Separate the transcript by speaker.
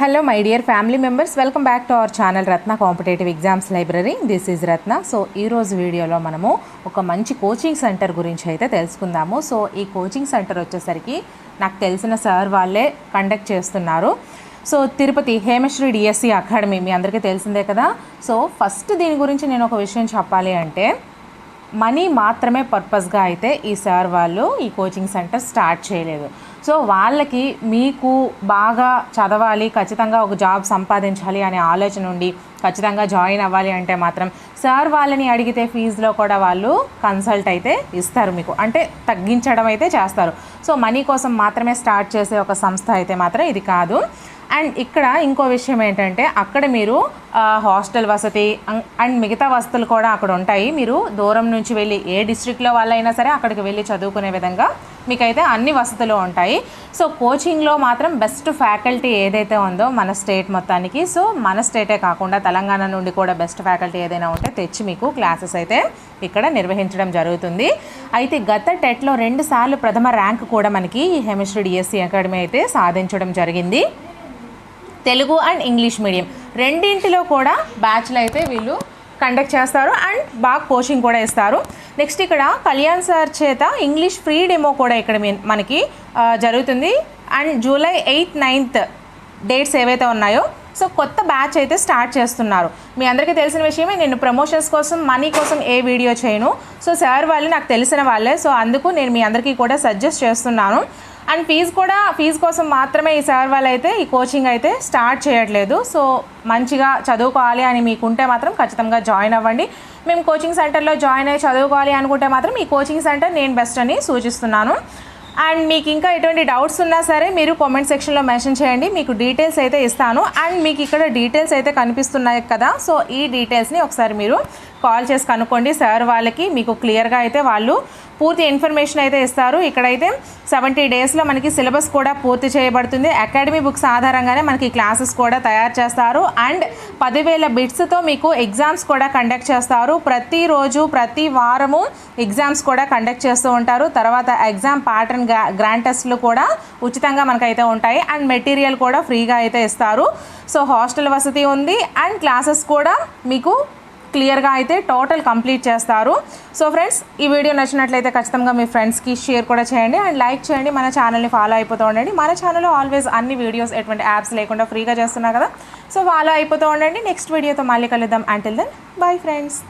Speaker 1: Hello my dear family members welcome back to our channel Ratna competitive exams library this is Ratna so ఈరోజు వీడియోలో మనము ఒక మంచి coaching centre గురించి అయితే తెలుసుకుందాము. సో ఈ కోచింగ్ సెంటర్ వచ్చేసరికి నాకు తెలిసిన సార్ వాళ్ళే కండక్ట్ చేస్తున్నారు. So Tirupati Hemashri DSC academy మీ అందరికీ తెలిసిందే కదా? సో ఫస్ట్ దీని గురించి నేను ఒక విషయం చెప్పాలి అంటే మనీ మాత్రమే పర్పస్గా అయితే ఈ సార్ వాళ్ళు ఈ కోచింగ్ సెంటర్ స్టార్ట్ చేయలేదు. సో వాళ్ళకి మీకు బాగా చదవాలి ఖచ్చితంగా ఒక జాబ్ సంపాదించాలి అనే ఆలోచన ఉండి ఖచ్చితంగా జాయిన్ అవ్వాలి అంటే మాత్రం సార్ వాళ్ళని అడిగితే ఫీజులో కూడా వాళ్ళు కన్సల్ట్ అయితే ఇస్తారు మీకు. అంటే తగ్గించడం అయితే చేస్తారు. సో మనీ కోసం మాత్రమే స్టార్ట్ చేసే ఒక సంస్థ అయితే మాత్రం ఇది కాదు. అండ్ ఇక్కడ ఇంకో విషయం ఏంటంటే అక్కడ మీరు హాస్టల్ వసతి అండ్ మిగతా వసతులు కూడా అక్కడ ఉంటాయి. మీరు దూరం నుంచి వెళ్ళి ఏ డిస్ట్రిక్ట్లో వాళ్ళైనా సరే అక్కడికి వెళ్ళి చదువుకునే విధంగా మీకైతే అన్ని వసతులు ఉంటాయి. సో కోచింగ్లో మాత్రం బెస్ట్ ఫ్యాకల్టీ ఏదైతే ఉందో మన స్టేట్ మొత్తానికి. సో మన స్టేటే కాకుండా తెలంగాణ నుండి కూడా బెస్ట్ ఫ్యాకల్టీ ఏదైనా ఉంటే తెచ్చి మీకు క్లాసెస్ అయితే ఇక్కడ నిర్వహించడం జరుగుతుంది. అయితే గత టెట్లో రెండు సార్లు ప్రథమ ర్యాంక్ కూడా మనకి ఈ హెమిస్ట్రీ డిఎస్సి అకాడమీ అయితే సాధించడం జరిగింది. Telugu and English medium. రెండింటిలో కూడా బ్యాచ్లు అయితే వీళ్ళు కండక్ట్ చేస్తారు అండ్ బాగా కోచింగ్ కూడా ఇస్తారు. నెక్స్ట్ ఇక్కడ కళ్యాణ్ సార్ చేత ఇంగ్లీష్ ఫ్రీ డెమో కూడా ఇక్కడ మీ- మనకి జరుగుతుంది. And July eighth ninth dates ఏవైతే ఉన్నాయో సో కొత్త బ్యాచ్ అయితే స్టార్ట్ చేస్తున్నారు. మీ అందరికీ తెలిసిన విషయమే నేను ప్రమోషన్స్ కోసం మనీ కోసం ఏ వీడియో చేయను. సో సార్ వాళ్ళు నాకు తెలిసిన వాళ్ళే సో అందుకు నేను మీ అందరికీ కూడా సజెస్ట్ చేస్తున్నాను. అండ్ ఫీజు కూడా ఫీజు కోసం మాత్రమే ఈ సార్ వాళ్ళు అయితే ఈ కోచింగ్ అయితే స్టార్ట్ చేయట్లేదు. సో మంచిగా చదువుకోవాలి అని మీకుంటే మాత్రం ఖచ్చితంగా జాయిన్ అవ్వండి. మేము కోచింగ్ సెంటర్లో జాయిన్ అయ్యి చదువుకోవాలి అనుకుంటే మాత్రం ఈ కోచింగ్ సెంటర్ నేను బెస్ట్ అని సూచిస్తున్నాను. అండ్ మీకు ఇంకా ఎటువంటి డౌట్స్ ఉన్నా సరే మీరు కామెంట్ సెక్షన్లో మెన్షన్ చేయండి. మీకు డీటెయిల్స్ అయితే ఇస్తాను. అండ్ మీకు ఇక్కడ డీటెయిల్స్ అయితే కనిపిస్తున్నాయి కదా సో ఈ డీటెయిల్స్ని ఒకసారి మీరు కాల్ చేసి కనుక్కోండి. సార్ వాళ్ళకి మీకు క్లియర్గా అయితే వాళ్ళు పూర్తి ఇన్ఫర్మేషన్ అయితే ఇస్తారు. ఇక్కడైతే సెవెంటీ డేస్లో మనకి సిలబస్ కూడా పూర్తి చేయబడుతుంది. అకాడమీ బుక్స్ ఆధారంగానే మనకి క్లాసెస్ కూడా తయారు చేస్తారు. అండ్ పదివేల బిట్స్తో మీకు ఎగ్జామ్స్ కూడా కండక్ట్ చేస్తారు. ప్రతిరోజు ప్రతి వారము ఎగ్జామ్స్ కూడా కండక్ట్ చేస్తూ ఉంటారు. తర్వాత ఎగ్జామ్ ప్యాటర్న్ గ్రాండ్ టెస్ట్లు కూడా ఉచితంగా మనకైతే ఉంటాయి. అండ్ మెటీరియల్ కూడా ఫ్రీగా అయితే ఇస్తారు. సో హాస్టల్ వసతి ఉంది. అండ్ క్లాసెస్ కూడా మీకు క్లియర్గా అయితే టోటల్ కంప్లీట్ చేస్తారు. సో ఫ్రెండ్స్ ఈ వీడియో నచ్చినట్లయితే ఖచ్చితంగా మీ ఫ్రెండ్స్కి షేర్ కూడా చేయండి. అండ్ లైక్ చేయండి మన ఛానల్ని ఫాలో అయిపోతూ ఉండండి. మన ఛానల్లో ఆల్వేస్ అన్ని వీడియోస్ ఎటువంటి యాప్స్ లేకుండా ఫ్రీగా చేస్తున్నా కదా. సో ఫాలో అయిపోతూ ఉండండి. నెక్స్ట్ వీడియోతో మళ్ళీ కలుద్దాం. Until then bye friends